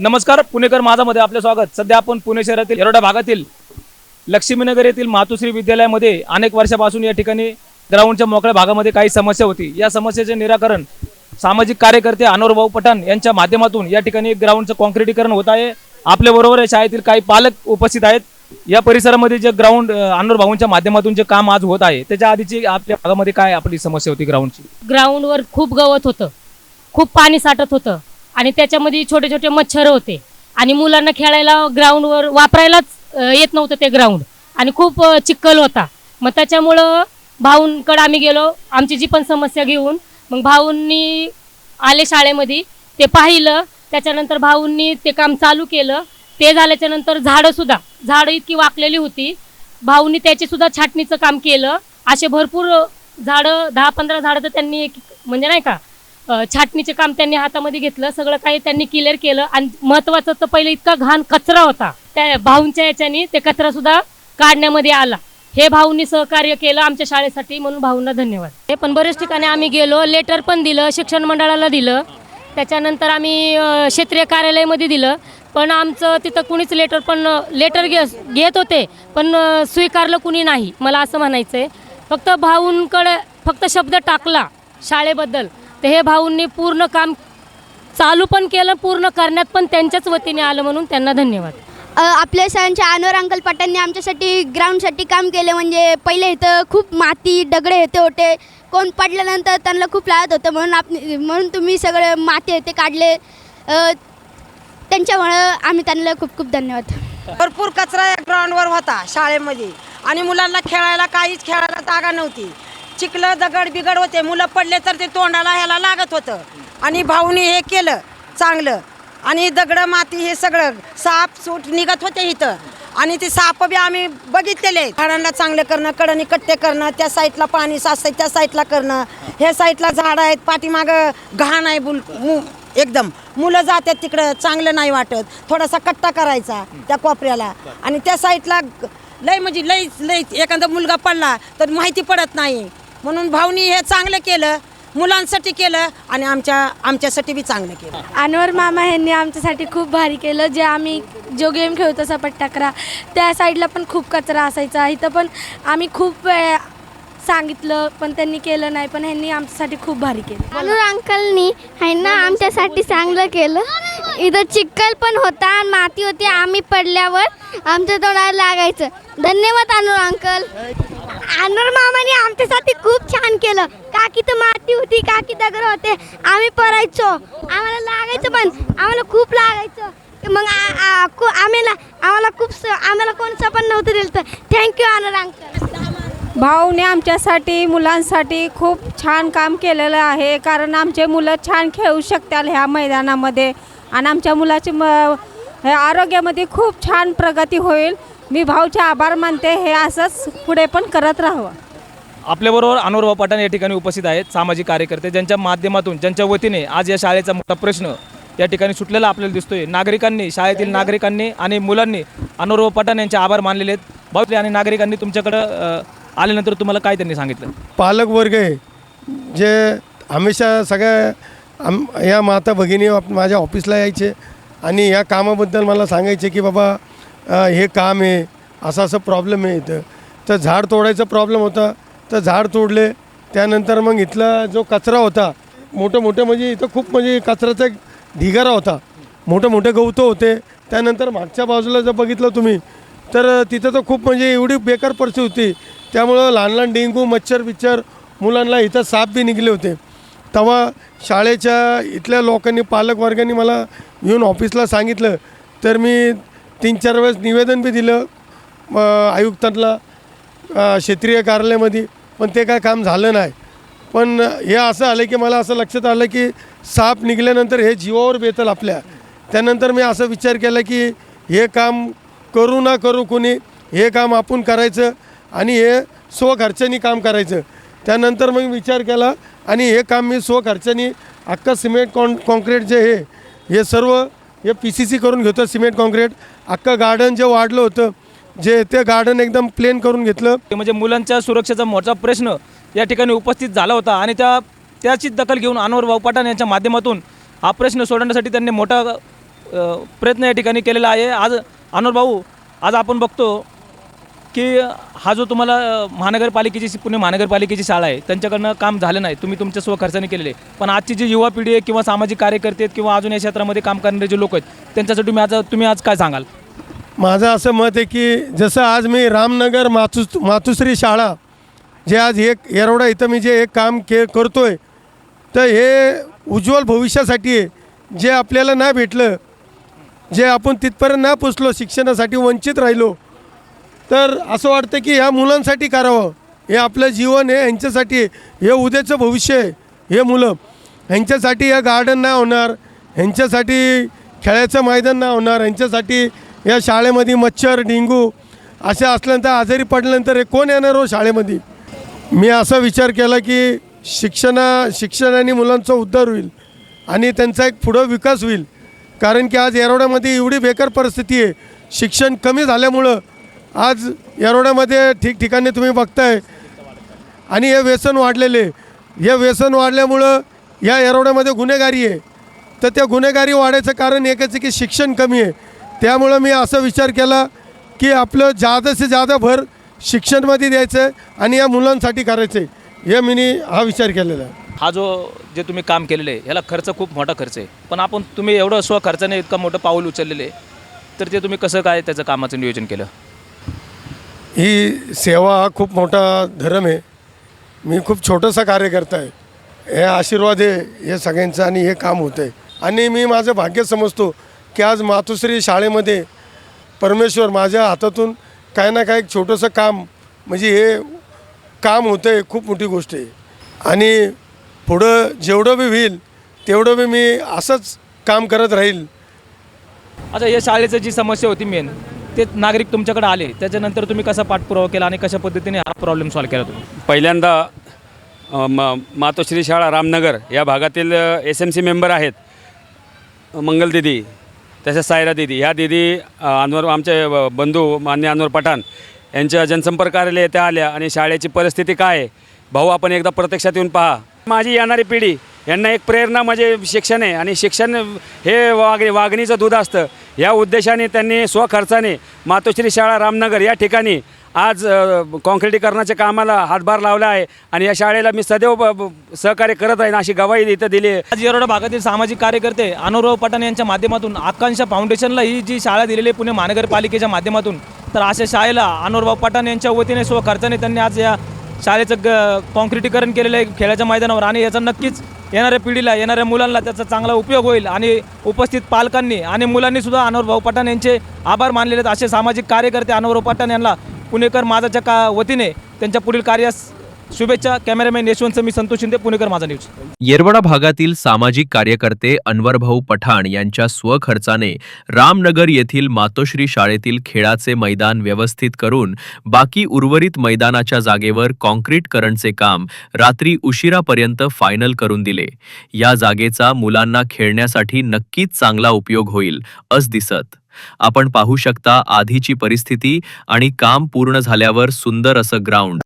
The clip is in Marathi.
नमस्कार पुणेकर माझामध्ये आपले स्वागत. सध्या आपण पुणे शहरातील येरोडा भागातील लक्ष्मीनगर येथील मातोश्री विद्यालयामध्ये अनेक वर्षापासून या ठिकाणी ग्राउंडच्या मोकळ्या भागामध्ये काही समस्या होती. या समस्येचे निराकरण सामाजिक कार्यकर्ते अनोर भाऊ पठाण यांच्या माध्यमातून या ठिकाणी ग्राउंडचं कॉन्क्रिटीकरण होत आहे. आपल्या बरोबर शाळेतील काही पालक उपस्थित आहेत. या परिसरामध्ये जे ग्राउंड अनोर भाऊंच्या माध्यमातून जे काम आज होत आहे त्याच्या आधीची आपल्या भागामध्ये काय आपली समस्या होती ग्राउंडची? ग्राउंडवर खूप गवत होतं. खूप पाणी साठत होतं. आणि त्याच्यामध्ये छोटे छोटे मच्छर होते. आणि मुलांना खेळायला ग्राउंडवर वापरायलाच येत नव्हतं ते ग्राउंड. आणि खूप चिक्कल चिखल होता. मग त्याच्यामुळं भाऊंकडे आम्ही गेलो आमची जी पण समस्या घेऊन. मग भाऊंनी आले शाळेमध्ये ते पाहिलं. त्याच्यानंतर भाऊंनी ते काम चालू केलं. ते झाल्याच्यानंतर झाडं झाडं इतकी वाकलेली होती. भाऊंनी त्याचेसुद्धा छाटणीचं काम केलं. असे भरपूर झाडं दहा पंधरा झाडं तर त्यांनी एक म्हणजे नाही का छाटणीचे काम त्यांनी हातामध्ये घेतलं सगळं काही त्यांनी क्लिअर केलं आणि महत्वाचं तर पहिले इतका घाण कचरा होता. त्या भाऊंच्या याच्यानी ते कचरा सुद्धा काढण्यामध्ये आला. हे भाऊंनी सहकार्य केलं आमच्या शाळेसाठी म्हणून भाऊंना धन्यवाद. हे पण बरेच ठिकाणी आम्ही गेलो लेटर पण दिलं शिक्षण मंडळाला दिलं. त्याच्यानंतर आम्ही क्षेत्रीय कार्यालयामध्ये दिलं. पण आमचं तिथं कुणीच लेटर पण लेटर घे घेत होते पण स्वीकारलं कुणी नाही मला असं म्हणायचं आहे फक्त भाऊंकडे फक्त शब्द टाकला शाळेबद्दल. तर हे भाऊंनी पूर्ण काम चालू पण केलं पूर्ण करण्यात पण त्यांच्याच वतीने आलं म्हणून त्यांना धन्यवाद. अ, आपल्या शाळांच्या अनवर अंकल पटांनी आमच्यासाठी ग्राउंडसाठी काम केले म्हणजे पहिले इथं खूप माती दगडे येते होते कोण पडल्यानंतर त्यांना खूप लागत होतं म्हणून आप म्हणून तुम्ही सगळे माती येते काढले. अ, त्यांच्यामुळं आम्ही त्यांना खूप खूप धन्यवाद. भरपूर कचरा या ग्राउंडवर होता शाळेमध्ये. आणि मुलांना खेळायला काहीच खेळायला जागा नव्हती. चिखलं दगड बिगड होते. मुलं पडले तर ते तोंडाला ह्याला लागत होतं. आणि भाऊनी हे केलं चांगलं. आणि दगड माती हे सगळं साप सूट निघत होते इथं. आणि ते साप बी आम्ही बघितलेले. झाडांना चांगलं करणं कडणी कट्टे करणं त्या साईडला पाणी साचतंय त्या साईडला करणं. ह्या साईडला झाडं आहेत पाठीमागं घाण आहे बुल एकदम. मुलं जातात तिकडं चांगलं नाही वाटत. थोडासा कट्टा करायचा त्या कोपऱ्याला. आणि त्या साईडला लय म्हणजे लय लय एखादा मुलगा पडला तर माहिती पडत नाही. म्हणून भाऊनी हे चांगलं केलं मुलांसाठी केलं आणि आमच्या आमच्यासाठी बी चांगलं केलं. अनवर मामा यांनी आमच्यासाठी खूप भारी केलं जे आम्ही जो गेम खेळतो सपट्टाकरा त्या साईडला पण खूप कचरा असायचा. इथं पण आम्ही खूप वेळ सांगितलं पण त्यांनी केलं नाही पण ह्यांनी आमच्यासाठी खूप भारी केलं. अनुर अंकलनी ह्यांना आमच्यासाठी चांगलं केलं. इथं चिखल पण होता आणि माती होती आम्ही पडल्यावर आमच्या तोंडाला लागायचं. धन्यवाद अनुर अंकल. अनुर मामाने आमच्यासाठी खूप छान केलं. काकी तर माती होती काकी दगड होते. आम्ही परायचो आम्हाला लागायचं पण आम्हाला खूप लागायचं. मग आम्हाला आम्ही आम्हाला खूप स- आम्हाला कोणचं पण नव्हतं दिलं तर. थँक्यू अनुर अंकल भाऊने आमच्यासाठी मुलांसाठी खूप छान काम केलेलं आहे. कारण आमचे मुलं छान खेळू शकतात ह्या मैदानामध्ये. आणि आमच्या मुलाची म हे आरोग्यामध्ये खूप छान प्रगती होईल. मी भाऊचे आभार मानते हे असंच पुढे पण करत राहावं. आपल्याबरोबर अनोरभाऊ पठाण या ठिकाणी उपस्थित आहेत सामाजिक कार्यकर्ते ज्यांच्या माध्यमातून ज्यांच्या वतीने आज या शाळेचा मोठा प्रश्न या ठिकाणी सुटलेला आपल्याला दिसतोय. नागरिकांनी शाळेतील नागरिकांनी आणि मुलांनी अनोरभाऊ पठाण यांचे आभार मानलेले आहेत. भाऊ आणि नागरिकांनी तुमच्याकडं आल्यानंतर तुम्हाला काय त्यांनी सांगितलं? पालक वर्ग आहे. जे हमेशा सगळ्या आम या माता भगिनी माझ्या ऑफिसला यायचे आणि या कामाबद्दल मला सांगायचे की बाबा हे काम आहे असा असं प्रॉब्लेम आहे इथं. तर झाड तोडायचा प्रॉब्लेम होता. तर झाड तोडले त्यानंतर मग इथला जो कचरा होता मोठं मोठं म्हणजे इथं खूप म्हणजे कचऱ्याचा एक ढिगारा होता. मोठे मोठे गवतं होते. त्यानंतर मागच्या बाजूला जर बघितलं तुम्ही तर तिथं तर खूप म्हणजे एवढी बेकार परिस्थिती होती. त्यामुळं लहान लहान डेंगू मच्छर बिच्छर मुलांना इथं साप बी निघले होते. तेव्हा शाळेच्या इथल्या लोकांनी पालकवर्गाने मला येऊन ऑफिसला सांगितलं. तर मी तीन चार वेळेस निवेदन बी दिलं म, आयुक्तांना क्षेत्रीय कार्यालयामध्ये पण ते काय काम झालं नाही. पण हे असं आलं की मला असं लक्षात आलं की साप निघाल्यानंतर हे जीवावर बेतल आपल्या. त्यानंतर मी असं विचार केला की हे काम करू ना करू कोणी हे काम आपण करायचं आणि हे स्वखर्चानी काम करायचं. त्यानंतर मग विचार केला आणि हे काम मी स्वखर्चानी अख्खा सिमेंट कॉन कॉन्क्रीट जे हे हे सर्व हे पी सी सी करून घेतो सिमेंट कॉन्क्रीट. अख्खं गार्डन जे वाढलं होतं जे ते गार्डन एकदम प्लेन करून घेतलं. ते म्हणजे मुलांच्या सुरक्षेचा मोठा प्रश्न या ठिकाणी उपस्थित झाला होता आणि त्या त्याची दखल घेऊन अनवर भाऊ पठाण यांच्या माध्यमातून हा प्रश्न सोडवण्यासाठी त्यांनी मोठा प्रयत्न या ठिकाणी केलेला आहे. आज अनोर भाऊ आज आपण बघतो की हा जो तुम्हाला महानगरपालिकेची पुणे महानगरपालिकेची शाळा आहे त्यांच्याकडनं काम झालं नाही तुम्ही तुमच्या स्वखर्चाने केलेले. पण आजची जी युवा पिढी आहे किंवा सामाजिक कार्यकर्ते आहेत किंवा अजून या क्षेत्रामध्ये काम करणारे जे लोक आहेत त्यांच्यासाठी तुम्ही आज तुम्ही आज काय सांगाल? माझं असं मत आहे की जसं आज मी रामनगर मातुस मातुश्री शाळा जे आज एक येरवडा इथं मी जे एक काम के करतो आहे तर हे उज्ज्वल भविष्यासाठी आहे. जे आपल्याला नाही भेटलं जे आपण तिथपर्यंत नाही पोचलो शिक्षणासाठी वंचित राहिलो तर असं वाटतं की ह्या मुलांसाठी करावं. हे आपलं जीवन हे ह्यांच्यासाठी आहे. हे उद्याचं भविष्य आहे हे मुलं. ह्यांच्यासाठी या गार्डन नाही होणार ह्यांच्यासाठी खेळायचं मैदान नाही होणार ह्यांच्यासाठी या शाळेमध्ये मच्छर डेंगू असे असल्यानंतर आजारी पडल्यानंतर हे कोण येणार हो शाळेमध्ये? मी असा विचार केला की शिक्षणा शिक्षणाने मुलांचा उद्धार होईल आणि त्यांचा एक पुढं विकास होईल. कारण की आज येरवड्यामध्ये एवढी बेकार परिस्थिती आहे. शिक्षण कमी झाल्यामुळं आज येरवड्यामध्ये ठिकठिकाणी तुम्ही बघताय. आणि हे व्यसन वाढलेले. हे व्यसन वाढल्यामुळं या येरवड्यामध्ये गुन्हेगारी आहे. तर त्या गुन्हेगारी वाढायचं कारण एकच आहे की शिक्षण कमी आहे. त्यामुळं मी असा विचार केला की आपलं जादा से जादा भर शिक्षणमध्ये द्यायचं आहे आणि या मुलांसाठी करायचं आहे. हे मी हा विचार केलेला आहे. हा जो जे तुम्ही काम केलेलं आहे याला खर्च खूप मोठा खर्च आहे. पण आपण तुम्ही एवढं स्वखर्चाने इतकं मोठं पाऊल उचललेलं आहे. तर ते तुम्ही कसं काय त्याचं कामाचं नियोजन केलं? ही सेवा हा खूप मोठा धर्म आहे. मी खूप छोटंसं कार्यकर्ता आहे हे आशीर्वाद आहे हे सगळ्यांचं आणि हे काम होतं आहे आणि मी माझं भाग्य समजतो की आज मातुश्री शाळेमध्ये परमेश्वर माझ्या हातातून काही ना काही एक छोटंसं काम म्हणजे हे काम होतं आहे खूप मोठी गोष्ट आहे. आणि पुढं जेवढं बी होईल तेवढं बी मी असंच काम करत राहील. अच्छा या शाळेचं जी समस्या होती मेन ते नागरिक तुमच्याकडे आले त्याच्यानंतर तुम्ही कसा पाठपुरावा केला आणि कशा पद्धतीने हा प्रॉब्लेम सॉल्व्ह केला तुम्ही? पहिल्यांदा म मातोश्री शाळा रामनगर या भागातील एस एम सी मेंबर आहेत. मंगल दिदी तसेच सायरा दिदी. ह्या दिदी अनवर आमचे ब- बंधू मान्य अनवर पठाण यांच्या जनसंपर्क कार्यालय त्या आल्या आणि शाळेची परिस्थिती काय आहे भाऊ आपण एकदा प्रत्यक्षात येऊन पहा. माझी येणारी पिढी यांना एक प्रेरणा म्हणजे शिक्षण आहे. आणि शिक्षण हे वाग वागणीचं दूध असतं. या उद्देशाने त्यांनी स्वखर्चाने मातोश्री शाळा रामनगर या ठिकाणी आज अ, काँक्रिटीकरणाच्या कामाला हातभार लावला आहे. आणि या शाळेला मी सदैव सहकार्य करत राहीन अशी गवाही इथं दिली आहे. आज येरोडा भागातील सामाजिक कार्यकर्ते अनुराव पठाण यांच्या माध्यमातून आकांक्षा फाउंडेशनला ही जी शाळा दिलेली आहे पुणे महानगरपालिकेच्या माध्यमातून तर अशा शाळेला अनुराव पठाण यांच्या वतीने स्वखर्चाने त्यांनी आज या शाळेचं ग कॉन्क्रिटीकरण केलेलं आहे. खेळाच्या मैदानावर आणि याचा नक्कीच येणाऱ्या पिढीला येणाऱ्या मुलांना त्याचा चांगला उपयोग होईल आणि उपस्थित पालकांनी आणि मुलांनी सुद्धा अनुराव पठाण यांचे आभार मानलेले आहेत. असे सामाजिक कार्यकर्ते अनुराव पठाण यांना पुणेकर माझाच्या का वतीने त्यांच्या पुढील कार्यास शुभेच्छा कॅमेरामॅन यशवंत मी संतोष शिंदे पुणेकर माझा न्यूज येरवडा भागातील सामाजिक कार्यकर्ते अनवरभाऊ पठाण यांच्या स्वखर्चाने रामनगर येथील मातोश्री शाळेतील खेळाचे मैदान व्यवस्थित करून बाकी उर्वरित मैदानाच्या जागेवर कॉन्क्रीटकरणचे काम रात्री उशिरापर्यंत फायनल करून दिले. या जागेचा मुलांना खेळण्यासाठी नक्कीच चांगला उपयोग होईल अस दिसत. आपण पाहू शकता आधीची परिस्थिती आणि काम पूर्ण झाल्यावर सुंदर असं ग्राउंड